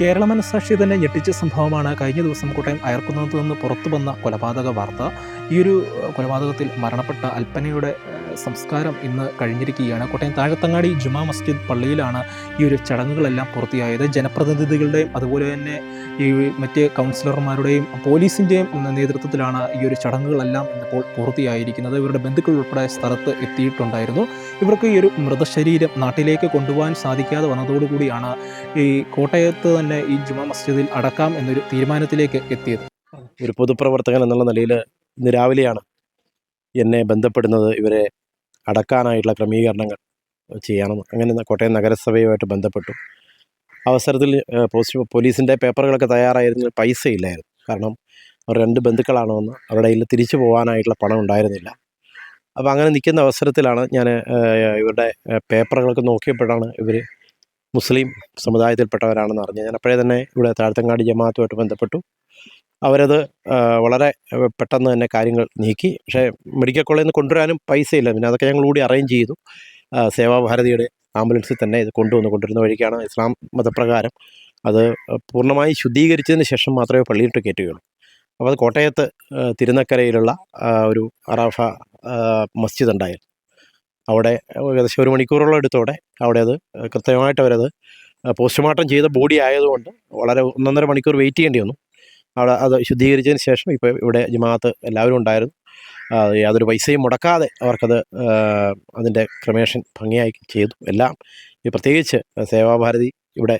കേരള മനസ്സാക്ഷി തന്നെ ഞെട്ടിച്ച സംഭവമാണ് കഴിഞ്ഞ ദിവസം കോട്ടയം അയർക്കുന്നത്ത് നിന്ന് പുറത്തു വന്ന കൊലപാതക വാർത്ത. ഈ ഒരു കൊലപാതകത്തിൽ മരണപ്പെട്ട അൽപ്പനയുടെ സംസ്കാരം ഇന്ന് കഴിഞ്ഞിരിക്കുകയാണ്. കോട്ടയം താഴത്തങ്ങാടി ജുമാ മസ്ജിദ് പള്ളിയിലാണ് ഈ ഒരു ചടങ്ങുകളെല്ലാം പൂർത്തിയായത്. ജനപ്രതിനിധികളുടെയും അതുപോലെ തന്നെ ഈ മറ്റ് കൗൺസിലർമാരുടെയും പോലീസിന്റെയും നേതൃത്വത്തിലാണ് ഈ ഒരു ചടങ്ങുകളെല്ലാം ഇന്നിപ്പോൾ പൂർത്തിയായിരിക്കുന്നത്. ഇവരുടെ ബന്ധുക്കൾ ഉൾപ്പെടെ സ്ഥലത്ത് എത്തിയിട്ടുണ്ടായിരുന്നു. ഇവർക്ക് ഈ ഒരു മൃതശരീരം നാട്ടിലേക്ക് കൊണ്ടുപോകാൻ സാധിക്കാതെ വന്നതോടുകൂടിയാണ് ഈ കോട്ടയത്ത് തന്നെ ഈ ജുമാ മസ്ജിദിൽ അടക്കാം എന്നൊരു തീരുമാനത്തിലേക്ക് എത്തിയത്. ഒരു പൊതുപ്രവർത്തകൻ എന്നുള്ള നിലയിൽ ഇന്ന് രാവിലെയാണ് എന്നെ ബന്ധപ്പെടുന്നത്. ഇവരെ അടക്കാനായിട്ടുള്ള ക്രമീകരണങ്ങൾ ചെയ്യണം. അങ്ങനെ കോട്ടയം നഗരസഭയുമായിട്ട് ബന്ധപ്പെട്ടു. അവസരത്തിൽ പോസ്റ്റ് പോലീസിന്റെ പേപ്പറുകളൊക്കെ തയ്യാറായിരുന്നു പൈസ ഇല്ലായിരുന്നു കാരണം അവർ രണ്ട് ബന്ധുക്കളാണ് വന്ന് അവരുടെ കയ്യിൽ തിരിച്ചു പോകാനായിട്ടുള്ള പണം ഉണ്ടായിരുന്നില്ല. അപ്പോൾ അങ്ങനെ നിൽക്കുന്ന അവസരത്തിലാണ് ഞാൻ ഇവരുടെ പേപ്പറുകളൊക്കെ നോക്കിയപ്പോഴാണ് ഇവർ മുസ്ലിം സമുദായത്തിൽപ്പെട്ടവരാണെന്ന് അറിഞ്ഞത്. ഞാൻ അപ്പോഴേ തന്നെ ഇവിടെ താഴ്ത്തങ്ങാടി ജമാഅത്തുമായിട്ട് ബന്ധപ്പെട്ടു. അവരത് വളരെ പെട്ടെന്ന് തന്നെ കാര്യങ്ങൾ നീക്കി. പക്ഷേ മെഡിക്കൽ കോളേജിൽ നിന്ന് കൊണ്ടുവരാനും പൈസയില്ല. പിന്നെ അതൊക്കെ ഞങ്ങൾ കൂടി അറേഞ്ച് ചെയ്തു. സേവാ സേവാഭാരതിയുടെ ആംബുലൻസിൽ തന്നെ ഇത് കൊണ്ടുവന്ന് കൊണ്ടുവരുന്ന വഴിക്കാണ് ഇസ്ലാം മതപ്രകാരം അത് പൂർണമായി ശുദ്ധീകരിച്ചതിന് ശേഷം മാത്രമേ പള്ളിയിട്ട് കയറ്റുകയുള്ളൂ. അപ്പോൾ അത് കോട്ടയത്ത് തിരുനക്കരയിലുള്ള ഒരു അറാഫ മസ്ജിദ് ഉണ്ടായിരുന്നു. അവിടെ ഏകദേശം ഒരു മണിക്കൂറോളം എടുത്തോടെ അവിടെ അത് കൃത്യമായിട്ട് അവരത് പോസ്റ്റ്മോർട്ടം ചെയ്ത ബോഡി ആയതുകൊണ്ട് വളരെ ഒന്നൊന്നര മണിക്കൂർ വെയിറ്റ് ചെയ്യേണ്ടി വന്നു. അവിടെ അത് ശുദ്ധീകരിച്ചതിന് ശേഷം ഇപ്പോൾ ഇവിടെ ജമാഅത്ത് എല്ലാവരും ഉണ്ടായിരുന്നു. യാതൊരു പൈസയും മുടക്കാതെ അവർക്കത് അതിന്റെ ക്രമേഷൻ ഭംഗിയായി ചെയ്തു. എല്ലാം ഈ പ്രത്യേകിച്ച് സേവാഭാരതി ഇവിടെ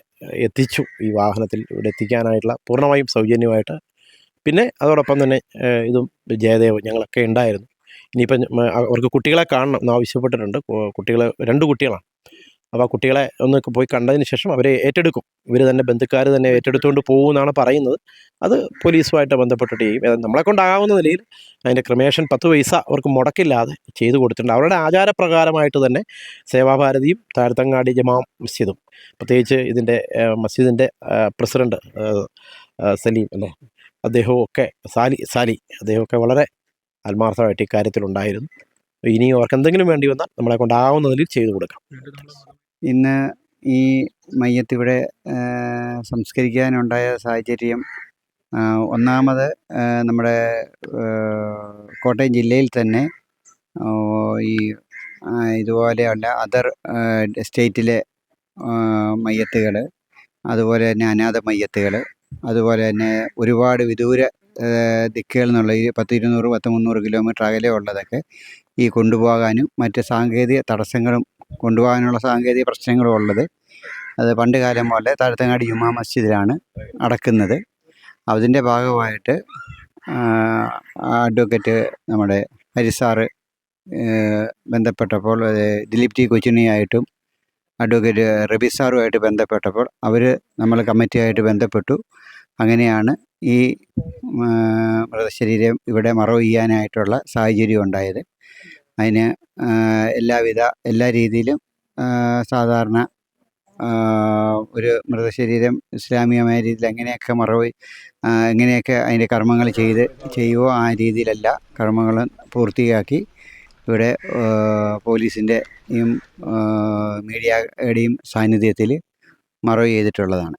എത്തിച്ചു. ഈ വാഹനത്തിൽ ഇവിടെ എത്തിക്കാനായിട്ടുള്ള പൂർണമായും സൗജന്യമായിട്ട്. പിന്നെ അതോടൊപ്പം തന്നെ ഇതും ജയദേവ് ഞങ്ങളൊക്കെ ഉണ്ടായിരുന്നു. ഇനിയിപ്പം അവർക്ക് കുട്ടികളെ കാണണം എന്ന് ആവശ്യപ്പെട്ടിട്ടുണ്ട് കുട്ടികളെ രണ്ട് കുട്ടികളാണ്. അപ്പോൾ ആ കുട്ടികളെ ഒന്ന് പോയി കണ്ടതിന് ശേഷം അവരെ ഏറ്റെടുക്കും. ഇവർ തന്നെ ബന്ധുക്കാർ തന്നെ ഏറ്റെടുത്തുകൊണ്ട് പോകുമെന്നാണ് പറയുന്നത്. അത് പോലീസുമായിട്ട് ബന്ധപ്പെട്ടിട്ട് ചെയ്യും. നമ്മളെ കൊണ്ടാകാവുന്ന നിലയിൽ അതിന്റെ ക്രമേഷൻ പത്ത് പൈസ അവർക്ക് മുടക്കില്ലാതെ ചെയ്തു കൊടുത്തിട്ടുണ്ട്. അവരുടെ ആചാരപ്രകാരമായിട്ട് തന്നെ സേവാഭാരതിയും താഴ്ത്തങ്ങാടി ജമാ മസ്ജിദും പ്രത്യേകിച്ച് ഇതിന്റെ മസ്ജിദിന്റെ പ്രസിഡന്റ് സലീം അല്ലേ? അദ്ദേഹവും ഒക്കെ സാലി സാലി അദ്ദേഹമൊക്കെ വളരെ ആത്മാർത്ഥമായിട്ട് ഇക്കാര്യത്തിലുണ്ടായിരുന്നു. ഇനിയും അവർക്ക് എന്തെങ്കിലും വേണ്ടി വന്നാൽ നമ്മളെ കൊണ്ടാവുന്നതിൽ ചെയ്തു കൊടുക്കാം. ഇന്ന് ഈ മയ്യത്തിവിടെ സംസ്കരിക്കാനുണ്ടായ സാഹചര്യം ഒന്നാമത് നമ്മുടെ കോട്ടയം ജില്ലയിൽ തന്നെ ഈ ഇതുപോലെയുള്ള അതർ സ്റ്റേറ്റിലെ മയ്യത്തുകൾ അതുപോലെ തന്നെ അനാഥ മയ്യത്തുകൾ അതുപോലെ തന്നെ ഒരുപാട് വിദൂര ദിക്കുകളിൽ നിന്നുള്ള ഈ പത്ത് ഇരുന്നൂറ് പത്ത് മുന്നൂറ് കിലോമീറ്റർ അകലെ ഉള്ളതൊക്കെ ഈ കൊണ്ടുപോകാനും മറ്റ് സാങ്കേതിക തടസ്സങ്ങളും കൊണ്ടുപോകാനുള്ള സാങ്കേതിക പ്രശ്നങ്ങളും ഉള്ളത്. അത് പണ്ട് കാലം പോലെ താഴത്തങ്ങാടി ജുമാ മസ്ജിദിലാണ് അടക്കുന്നത്. അതിന്റെ ഭാഗമായിട്ട് അഡ്വക്കേറ്റ് നമ്മുടെ ഹരിസാറ് ബന്ധപ്പെട്ടപ്പോൾ ദിലീപ് ടി കൊച്ചിനിയായിട്ടും അഡ്വക്കേറ്റ് റബി സാറുമായിട്ട് ബന്ധപ്പെട്ടപ്പോൾ അവർ നമ്മൾ കമ്മിറ്റിയായിട്ട് ബന്ധപ്പെട്ടു. അങ്ങനെയാണ് ഈ മൃതശരീരം ഇവിടെ മറവ് ചെയ്യാനായിട്ടുള്ള സാഹചര്യം ഉണ്ടായത്. അതിന് എല്ലാവിധ എല്ലാ രീതിയിലും സാധാരണ ഒരു മൃതശരീരം ഇസ്ലാമികമായ രീതിയിൽ എങ്ങനെയൊക്കെ മറവ് എങ്ങനെയൊക്കെ അതിന്റെ കർമ്മങ്ങൾ ചെയ്ത് ചെയ്യുമോ ആ രീതിയിലല്ല കർമ്മങ്ങൾ പൂർത്തിയാക്കി ഇവിടെ പോലീസിന്റെ പോലീസിന്റെയും മീഡിയയുടെയും സാന്നിധ്യത്തിൽ മറവ് ചെയ്തിട്ടുള്ളതാണ്.